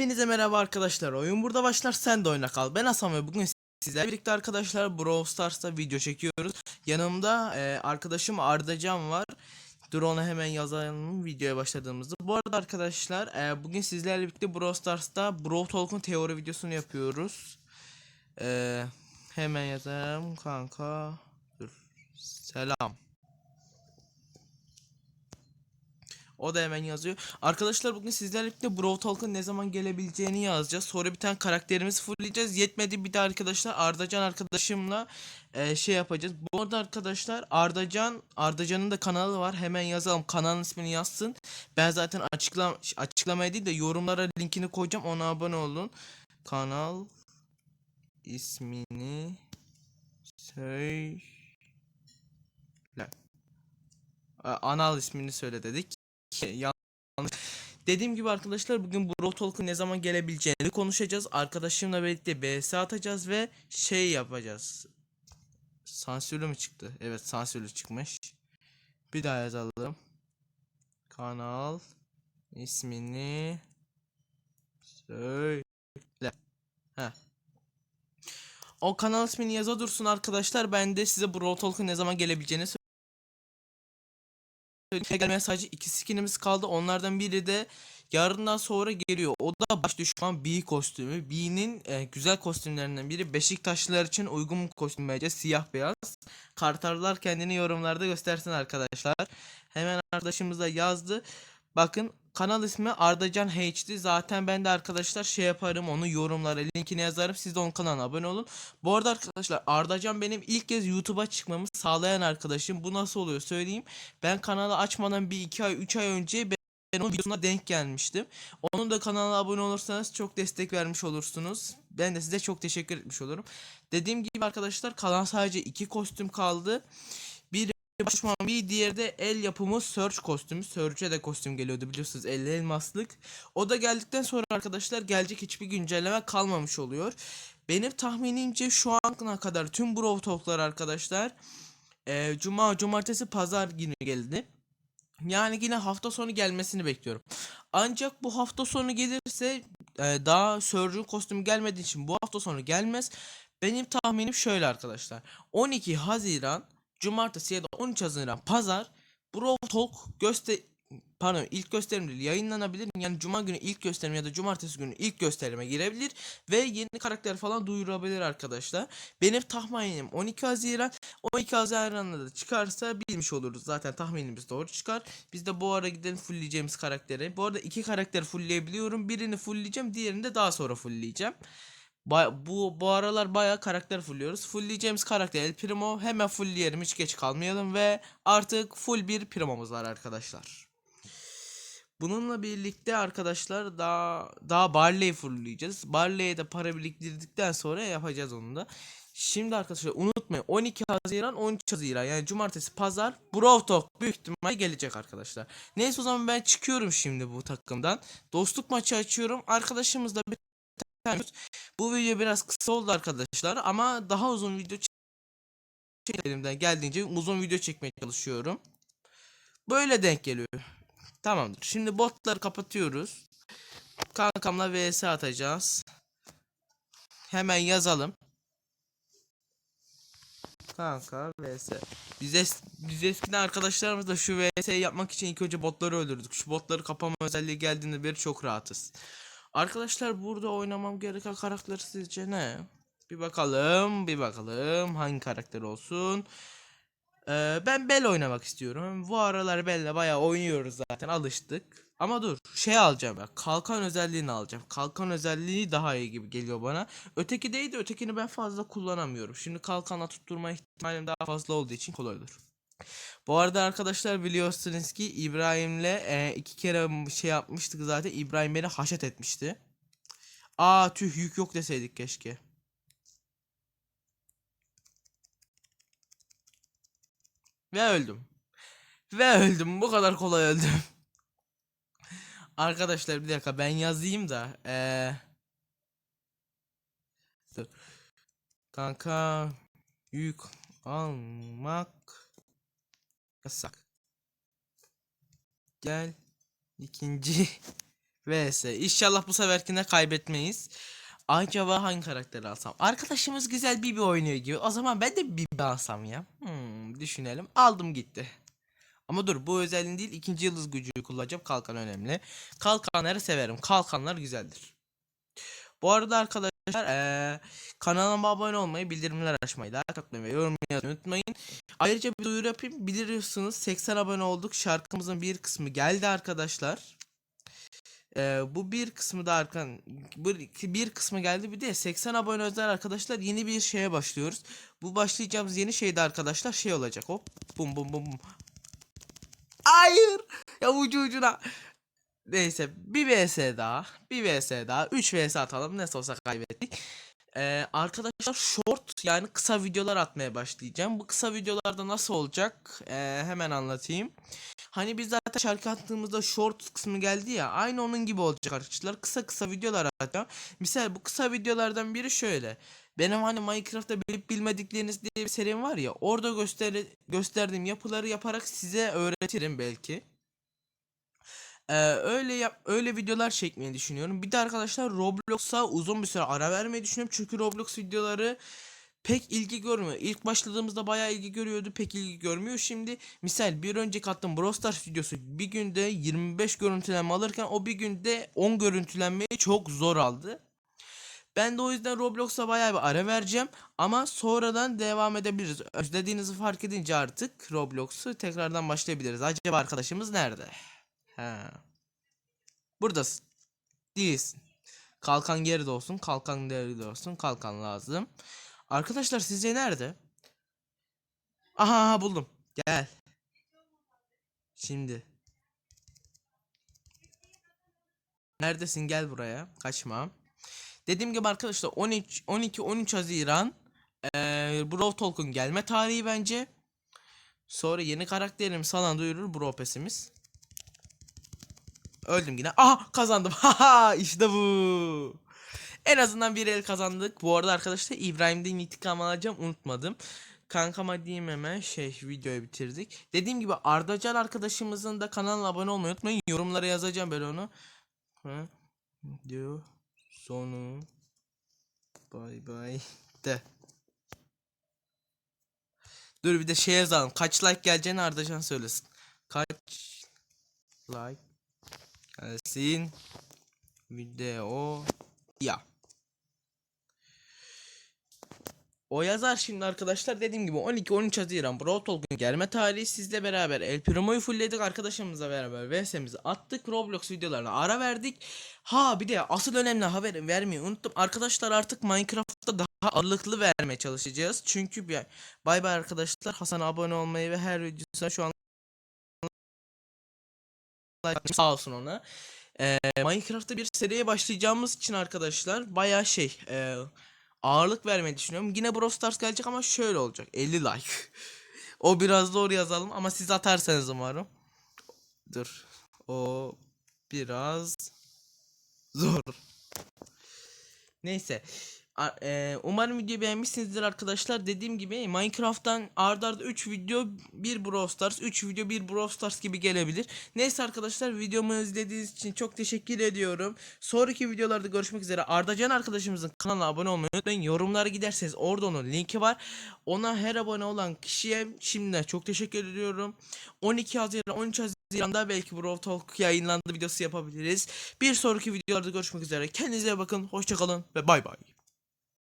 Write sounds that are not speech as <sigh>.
Hepinize merhaba arkadaşlar. Oyun burada başlar sen de oyna kal. Ben Hasan ve bugün sizlerle birlikte arkadaşlar Brawl Stars'ta video çekiyoruz. Yanımda e, arkadaşım Ardacan var. Dur ona hemen yazalım videoya başladığımızda. Bu arada arkadaşlar e, bugün sizlerle birlikte Brawl Stars'ta Brawl Talk'un teori videosunu yapıyoruz. E, hemen yazalım kanka. Dur. Selam. O da hemen yazıyor. Arkadaşlar bugün sizlerle birlikte Brawl Talk'ın ne zaman gelebileceğini yazacağız. Sonra bir tane karakterimizi fullleyeceğiz. Yetmedi bir de arkadaşlar Ardacan arkadaşımla e, şey yapacağız. Bu arada arkadaşlar Ardacan Ardacan'ın da kanalı var. Hemen yazalım. Kanalın ismini yazsın. Ben zaten açıklam açıklamaya değil de yorumlara linkini koyacağım. Ona abone olun. Kanal ismini söyle. Anal ismini söyle dedik. Yanlış. Dediğim gibi arkadaşlar bugün Brawl Talk'un ne zaman gelebileceğini konuşacağız. Arkadaşımla birlikte BS atacağız ve şey yapacağız. Sansürlü mü çıktı? Evet sansürlü çıkmış. Bir daha yazalım. Kanal ismini söyle. Heh. O kanal ismini yaza dursun arkadaşlar. Ben de size Brawl Talk'un ne zaman gelebileceğini söyleyeyim. Gelmeye sadece iki skinimiz kaldı. Onlardan biri de yarından sonra geliyor. O da baş düşman B kostümü. B'nin e, güzel kostümlerinden biri. Beşiktaşlılar için uygun kostüm bence. Siyah beyaz. Kartarlar kendini yorumlarda göstersin arkadaşlar. Hemen arkadaşımız da yazdı. Bakın kanal ismi Ardacan HD. Zaten ben de arkadaşlar şey yaparım onu yorumlara linkini yazarım. Siz de onun kanalına abone olun. Bu arada arkadaşlar Ardacan benim ilk kez YouTube'a çıkmamı sağlayan arkadaşım. Bu nasıl oluyor söyleyeyim. Ben kanalı açmadan bir iki ay üç ay önce ben onun videosuna denk gelmiştim. Onun da kanalına abone olursanız çok destek vermiş olursunuz. Ben de size çok teşekkür etmiş olurum. Dediğim gibi arkadaşlar kalan sadece iki kostüm kaldı. Başman bir diğeri de el yapımı Search kostümü. Search'e de kostüm geliyordu biliyorsunuz 50 elmaslık. O da geldikten sonra arkadaşlar gelecek hiçbir güncelleme kalmamış oluyor. Benim tahminimce şu ana kadar tüm Brawl Talk'lar arkadaşlar e, Cuma, Cumartesi, Pazar günü geldi. Yani yine hafta sonu gelmesini bekliyorum. Ancak bu hafta sonu gelirse e, daha Surge'un kostümü gelmediği için bu hafta sonu gelmez. Benim tahminim şöyle arkadaşlar. 12 Haziran Cumartesi ya da 13 Haziran Pazar Brawl Talk göster pardon ilk gösterim değil yayınlanabilir. Yani cuma günü ilk gösterim ya da cumartesi günü ilk gösterime girebilir ve yeni karakter falan duyurabilir arkadaşlar. Benim tahminim 12 Haziran. 12 Haziran'da da çıkarsa bilmiş oluruz. Zaten tahminimiz doğru çıkar. Biz de bu ara gidelim fullleyeceğimiz karakteri. Bu arada iki karakter fullleyebiliyorum. Birini fullleyeceğim, diğerini de daha sonra fullleyeceğim. Ba- bu bu aralar bayağı karakter fullliyoruz. Fullleyeceğimiz karakter El Primo. Hemen fullleyelim hiç geç kalmayalım ve artık full bir Primo'muz var arkadaşlar. Bununla birlikte arkadaşlar daha daha Barley'i fullleyeceğiz. Barley'e de para biriktirdikten sonra yapacağız onu da. Şimdi arkadaşlar unutmayın 12 Haziran 13 Haziran yani cumartesi pazar Brawl Talk büyük ihtimalle gelecek arkadaşlar. Neyse o zaman ben çıkıyorum şimdi bu takımdan. Dostluk maçı açıyorum. Arkadaşımızla bir tane bu video biraz kısa oldu arkadaşlar ama daha uzun video elimden geldiğince uzun video çekmeye çalışıyorum. Böyle denk geliyor. Tamamdır. Şimdi botları kapatıyoruz. Kankamla vs atacağız. Hemen yazalım. Kanka vs. Biz, es biz eskiden arkadaşlarımızla şu vs yapmak için ilk önce botları öldürdük. Şu botları kapama özelliği geldiğinde beri çok rahatız. Arkadaşlar burada oynamam gereken karakter sizce ne? Bir bakalım, bir bakalım hangi karakter olsun. Ee, ben Bell oynamak istiyorum. Bu aralar Bell'le bayağı oynuyoruz zaten alıştık. Ama dur şey alacağım ben. Kalkan özelliğini alacağım. Kalkan özelliği daha iyi gibi geliyor bana. Öteki değil de ötekini ben fazla kullanamıyorum. Şimdi kalkanla tutturma ihtimalim daha fazla olduğu için kolay olur. Bu arada arkadaşlar biliyorsunuz ki İbrahim'le e, iki kere şey yapmıştık zaten. İbrahim beni haşet etmişti. Aa tüh yük yok deseydik keşke. Ve öldüm. Ve öldüm. Bu kadar kolay öldüm. <laughs> Arkadaşlar bir dakika ben yazayım da. Ee... Dur. Kanka yük almak yasak. Gel ikinci <laughs> vs. İnşallah bu seferkinde kaybetmeyiz. Acaba hangi karakteri alsam? Arkadaşımız güzel Bibi oynuyor gibi. O zaman ben de Bibi alsam ya. Hmm, düşünelim. Aldım gitti. Ama dur bu özelliğin değil ikinci yıldız gücü kullanacağım. Kalkan önemli. Kalkanları severim. Kalkanlar güzeldir. Bu arada arkadaşlar eee kanalıma abone olmayı, bildirimler açmayı, like atmayı ve yorum yazmayı unutmayın. Ayrıca bir duyuru yapayım. Biliyorsunuz 80 abone olduk. Şarkımızın bir kısmı geldi arkadaşlar. Eee, bu bir kısmı da arkan bu bir kısmı geldi bir de 80 abone özel arkadaşlar yeni bir şeye başlıyoruz. Bu başlayacağımız yeni şeyde arkadaşlar şey olacak hop bum bum bum bum. Hayır ya ucu ucuna. Neyse bir vs daha bir vs daha 3 vs atalım ne olsa kaybettik. Eee, arkadaşlar short yani kısa videolar atmaya başlayacağım. Bu kısa videolarda nasıl olacak Eee, hemen anlatayım. Hani biz zaten şarkı attığımızda short kısmı geldi ya aynı onun gibi olacak arkadaşlar. Kısa kısa videolar atacağım. Misal bu kısa videolardan biri şöyle. Benim hani Minecraft'ta bilip bilmedikleriniz diye bir serim var ya orada göster gösterdiğim yapıları yaparak size öğretirim belki. Ee, öyle yap öyle videolar çekmeyi düşünüyorum. Bir de arkadaşlar Roblox'a uzun bir süre ara vermeyi düşünüyorum. Çünkü Roblox videoları pek ilgi görmüyor. İlk başladığımızda bayağı ilgi görüyordu. Pek ilgi görmüyor şimdi. Misal bir önceki attığım Brawl Stars videosu bir günde 25 görüntülenme alırken o bir günde 10 görüntülenmeyi çok zor aldı. Ben de o yüzden Roblox'a bayağı bir ara vereceğim ama sonradan devam edebiliriz. Özlediğinizi fark edince artık Roblox'u tekrardan başlayabiliriz. Acaba arkadaşımız nerede? Ha. Buradasın. Değilsin. Kalkan geride olsun. Kalkan geride olsun. Kalkan lazım. Arkadaşlar sizce nerede? Aha, aha buldum. Gel. Şimdi. Neredesin? Gel buraya. Kaçma. Dediğim gibi arkadaşlar 13 12 13 Haziran eee Brawl Talk'un gelme tarihi bence. Sonra yeni karakterimiz falan duyurur Brawl Pass'imiz. Öldüm yine. Aha kazandım. <laughs> Haha işte bu. En azından bir el kazandık. Bu arada arkadaşlar İbrahim'den intikam alacağım unutmadım. Kankama diyeyim hemen şey videoyu bitirdik. Dediğim gibi Ardacan arkadaşımızın da kanalına abone olmayı unutmayın. Yorumlara yazacağım ben onu. Ha, Video sonu. Bay bay de. Dur bir de şey yazalım. Kaç like geleceğini Ardacan söylesin. Kaç like gelsin video ya. O yazar şimdi arkadaşlar dediğim gibi 12-13 Haziran Brawl Talk'un gelme tarihi sizle beraber El Primo'yu fullledik arkadaşımızla beraber VS'mizi attık Roblox videolarına ara verdik. Ha bir de asıl önemli haber vermeyi unuttum. Arkadaşlar artık Minecraft'ta daha ağırlıklı vermeye çalışacağız. Çünkü bay bay arkadaşlar Hasan abone olmayı ve her videosuna şu an sağ olsun ona. Minecraft'ta bir seriye başlayacağımız için arkadaşlar baya şey ağırlık vermeyi düşünüyorum. Yine Brawl Stars gelecek ama şöyle olacak. 50 like. <laughs> o biraz zor yazalım ama siz atarsanız umarım. Dur. O biraz zor. Neyse. E, umarım videoyu beğenmişsinizdir arkadaşlar. Dediğim gibi Minecraft'tan ard arda 3 video, 1 Brawl Stars, 3 video, 1 Brawl Stars gibi gelebilir. Neyse arkadaşlar videomu izlediğiniz için çok teşekkür ediyorum. Sonraki videolarda görüşmek üzere. Ardacan arkadaşımızın kanalına abone olmayı unutmayın. Yorumlara giderseniz orada onun linki var. Ona her abone olan kişiye şimdiden çok teşekkür ediyorum. 12 Haziran, 13 Haziran'da belki Brawl Talk yayınlandı videosu yapabiliriz. Bir sonraki videolarda görüşmek üzere. Kendinize bakın. Hoşçakalın ve bay bay.